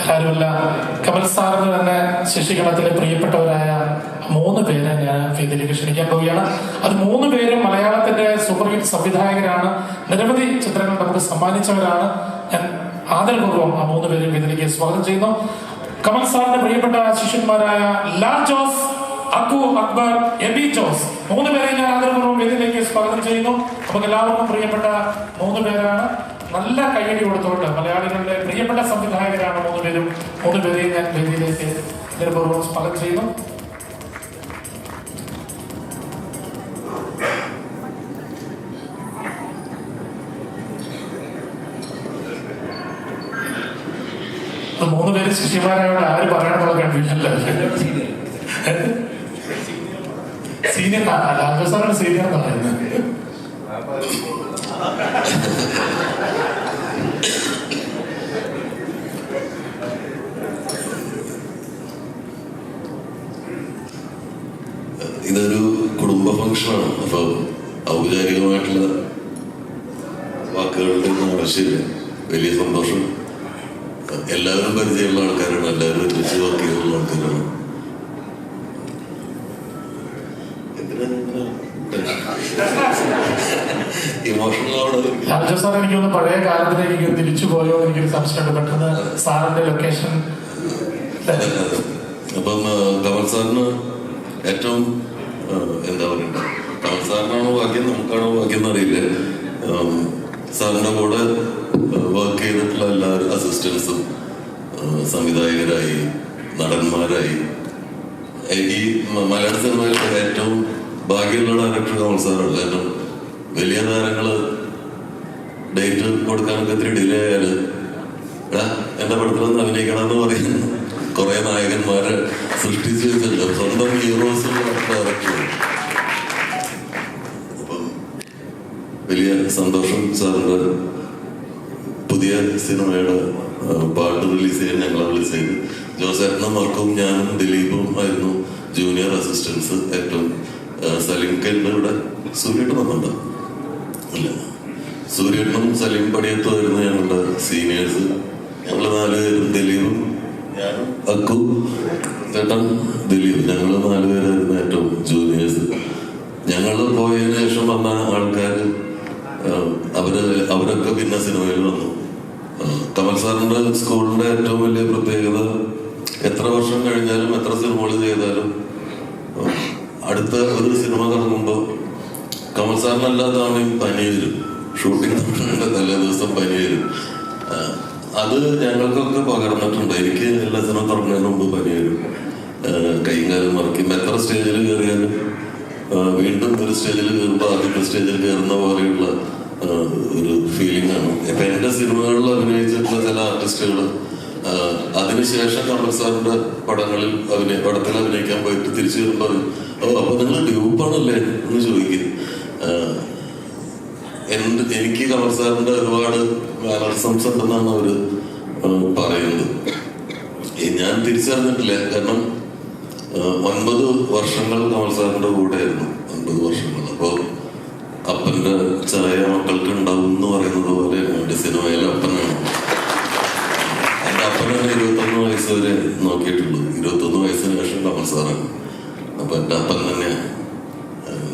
ആരുമല്ല കമൽ സാറിന് തന്നെ ശിശുഗണത്തിലെ പ്രിയപ്പെട്ടവരായ മൂന്ന് പേരെ ഞാൻ വേദിയിലേക്ക് ക്ഷണിക്കാൻ പോവുകയാണ്. അത് മൂന്ന് പേരും മലയാളത്തിന്റെ സൂപ്പർ ഹിറ്റ് സംവിധായകരാണ്. നിരവധി ചിത്രങ്ങൾ നമുക്ക് സമ്മാനിച്ചവരാണ്. ഞാൻ ആദരപൂർവം ആ മൂന്ന് പേരെയും വേദിയിലേക്ക് സ്വാഗതം ചെയ്യുന്നു. കമൽ സാറിന്റെ പ്രിയപ്പെട്ട ശിഷ്യന്മാരായ ലാൽ ജോസ് അക്കു അക്ബർ എബി ജോസ്. മൂന്ന് പേരെ ഞാൻ ആദരപൂർവം വേദിയിലേക്ക് സ്വാഗതം ചെയ്യുന്നു. നമുക്ക് എല്ലാവർക്കും പ്രിയപ്പെട്ട മൂന്ന് പേരാണ്. നല്ല കയ്യടി കൊടുത്തുകൊണ്ട് മലയാളികളുടെ പ്രിയപ്പെട്ട സംവിധായകരാണ് പേരും മൂന്ന് പേരെയും ഞാൻ വേദിയിലേക്ക് ആദരപൂർവം സ്വാഗതം ചെയ്യുന്നു. മൂന്ന് പേര് ശിഷ്യമാരായോട് ആര് പറയണമെന്നുള്ള കണ്ടില്ല സീനിയർ രാജസ്ഥാനാണ് സീനിയർ എന്ന് പറയുന്നത്. ഇതൊരു കുടുംബ ഫംഗ്ഷനാണ്. അപ്പൊ ഔപചാരികമായിട്ടുള്ള വാക്കുകളുടെ ആവശ്യമില്ല വലിയ സന്തോഷം. എല്ലാവരും പരിചയമുള്ള ആൾക്കാരാണ്. എല്ലാവരും ഒരുമിച്ച് വർക്ക് ചെയ്തുള്ള ആൾക്കാരാണ്. സാർ എനിക്ക് ഒന്ന് പഴയ കാലത്തിലേക്ക് എനിക്ക് തിരിച്ചു പോയോ? എനിക്കൊരു സംശയമുണ്ട് പെട്ടെന്ന് സാറിന്റെ ലൊക്കേഷൻ അപ്പം കമൽ സാറിന് ഏറ്റവും എന്താ പറയുക കമൽ സാറിനാണോ ഭാഗ്യം? നമുക്കാണോ ഭാഗ്യം എന്നറിയില്ല. സാറിന്റെ കൂടെ വർക്ക് ചെയ്തിട്ടുള്ള എല്ലാ അസിസ്റ്റൻസും സംവിധായകരായി നടന്മാരായി. ഈ മലയാള സിനിമയിലെ ഭാഗ്യമുള്ള ഡയറക്ടർ സാറാണ് കാരണം വലിയ താരങ്ങൾ ഡേറ്റ് കൊടുക്കാനൊക്കെ ഇത്തിരി ഡിലേ ആയാൽ എന്റെ പടത്തിലൊന്ന് ഒന്ന് അഭിനയിക്കണമെന്ന് പറയുന്ന. കുറെ നായകന്മാരെ സൃഷ്ടിച്ചു വെച്ചല്ലോ. സ്വന്തം ഹീറോസ് വലിയ സന്തോഷം സാറിന്റെ പുതിയ സിനിമയുടെ പാട്ട് റിലീസ് ചെയ്യാൻ ഞങ്ങളെ വിളിച്ചത്. ജോസേട്ടനും മർക്കും ഞാനും ദിലീപും ആയിരുന്നു ജൂനിയർ അസിസ്റ്റൻസ് ഏറ്റവും ആ, സലീം കെന്റെ ഇവിടെ സൂര്യേട്ടൻ വന്നുണ്ടോ ഇല്ല സൂര്യേട്ടനും സലീം പടിയത്തുമായിരുന്നു ഞങ്ങളുടെ സീനിയേഴ്സ് ഞങ്ങൾ നാലുപേരും ദിലീപും അക്കു ചേട്ടൻ ദിലീപ്. ഞങ്ങൾ നാലുപേരായിരുന്നു ഏറ്റവും ജൂനിയേഴ്സ് ഞങ്ങൾ പോയതിനു ശേഷം വന്ന ആൾക്കാർ അവർ അവരൊക്കെ പിന്നെ സിനിമയിൽ വന്നു. കമൽ സാറിന്റെ സ്കൂളിന്റെ ഏറ്റവും വലിയ പ്രത്യേകത എത്ര വർഷം കഴിഞ്ഞാലും എത്ര സിനിമകൾ ചെയ്താലും അടുത്ത ഒരു സിനിമ തുടങ്ങുമ്പോൾ കമൽ സാറിന് എല്ലാ തവണയും പനി വരും ഷൂട്ടിംഗ് തുടങ്ങേണ്ട തലേ ദിവസം പനി വരും അത് ഞങ്ങൾക്കൊക്കെ പകർന്നിട്ടുണ്ട്. എനിക്ക് എല്ലാ സിനിമ തുടങ്ങുന്നതിന് മുമ്പ് പനി വരും കൈയും കാലും മറക്കും. എത്ര സ്റ്റേജിൽ കയറിയാലും വീണ്ടും ഒരു സ്റ്റേജിൽ കയറുമ്പോൾ ആദ്യത്തെ സ്റ്റേജിൽ കയറുന്ന പോലെയുള്ള ഒരു ഫീലിംഗ് ആണ്. ഇപ്പൊ എന്റെ സിനിമകളിൽ അഭിനയിച്ചിട്ടുള്ള ചില ആർട്ടിസ്റ്റുകൾ അതിനുശേഷം കമൽ സാറിന്റെ പടങ്ങളിൽ അഭിനയ പടത്തിൽ അഭിനയിക്കാൻ പോയിട്ട് തിരിച്ചു വരുമ്പോൾ ഓ അപ്പൊ നിങ്ങൾ ഡ്യൂപ്പാണല്ലേ എന്ന് ചോദിക്കും. ആ, എന്റെ എനിക്ക് കമൽ സാറിന്റെ ഒരുപാട് മാനറിസംസ് ഉണ്ടെന്നാണ് അവർ പറയുന്നത്. ഞാൻ തിരിച്ചറിഞ്ഞിട്ടില്ല. കാരണം ഒൻപത് വർഷങ്ങൾ കമൽ സാറിന്റെ കൂടെ ആയിരുന്നു ഒൻപത് വർഷങ്ങൾ. അപ്പോൾ അപ്പന്റെ ചായ മക്കൾക്ക് ഉണ്ടാവും എന്ന് പറയുന്നത് പോലെ എന്റെ സിനിമയിലെ അപ്പനാണ്. അപ്പനാണ് ഇരുപത്തൊന്ന് വയസ്സ് വരെ നോക്കിയിട്ടുള്ളൂ. ഇരുപത്തൊന്ന് വയസ്സിന് ശേഷം കമൽ സാറാണ്. അപ്പൊ എന്റെ അപ്പൻ തന്നെ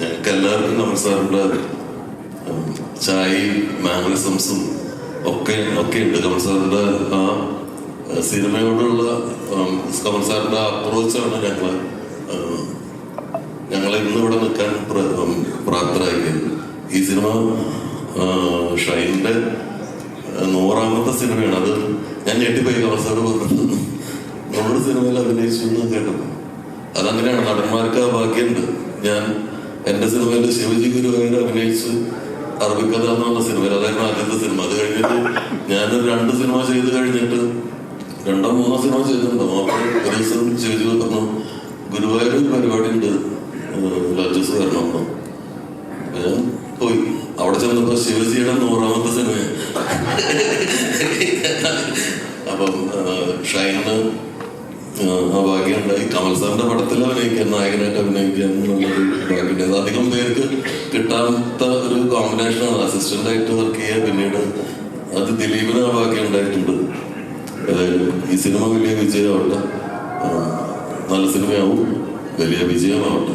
ഞങ്ങൾക്ക് എല്ലാവർക്കും കമൽ സാറിന്റെ ചായ മാനറിസംസും ഒക്കെ ഒക്കെ ഉണ്ട്. കമൽ സാറിന്റെ ആ സിനിമയോടുള്ള കമൽ സാറിന്റെ അപ്രോച്ചാണ് ഞങ്ങൾ ഞങ്ങൾ ഇന്ന് ഇവിടെ നിൽക്കാൻ പ്രാപ്തരാക്കിയത്. ഈ സിനിമ ഷൈന്റെ നൂറാമത്തെ സിനിമയാണ്. അത് ഞാൻ ഞെട്ടിപ്പോയി സാറ് പറഞ്ഞു നമ്മുടെ സിനിമയിൽ അഭിനയിച്ചു കേട്ടത് അതങ്ങനെയാണ്. നടന്മാർക്ക് ആ ഭാഗ്യമുണ്ട്. ഞാൻ എന്റെ സിനിമയിൽ ശിവജി ഗുരുവായൂർ അഭിനയിച്ച് അറബിക്കഥ എന്ന് പറഞ്ഞ സിനിമയിൽ അതായിരുന്നു ആദ്യത്തെ സിനിമ. അത് കഴിഞ്ഞിട്ട് ഞാൻ രണ്ട് സിനിമ ചെയ്ത് കഴിഞ്ഞിട്ട് രണ്ടോ മൂന്നോ സിനിമ ചെയ്തിട്ടുണ്ടോ. അപ്പോൾ ഒരു ദിവസം ശിവജി പറഞ്ഞു ഗുരുവായൂർ പരിപാടി ഉണ്ട് ലജസ് വരണമെന്ന് ഞാൻ പോയി അവിടെ ചെന്നപ്പോ ശിവജിയുടെ നൂറാമത്തെ സിനിമ അപ്പം ഷൈന് ആ ഭാഗ്യം ഉണ്ടായി കമൽ സാറിന്റെ പടത്തിൽ അഭിനയിക്കാൻ നായകനായിട്ട് അഭിനയിക്കാൻ അധികം പേർക്ക് കിട്ടാത്ത ഒരു കോമ്പിനേഷനാണ് അസിസ്റ്റന്റ് ആയിട്ട് വർക്ക് ചെയ്യുക പിന്നീട് അത് ദിലീപിന് ആ ഭാഗ്യം ഉണ്ടായിട്ടുണ്ട്. ഈ സിനിമ വലിയ വിജയമാവട്ടെ. നല്ല സിനിമയാവും. വലിയ വിജയമാവട്ടെ.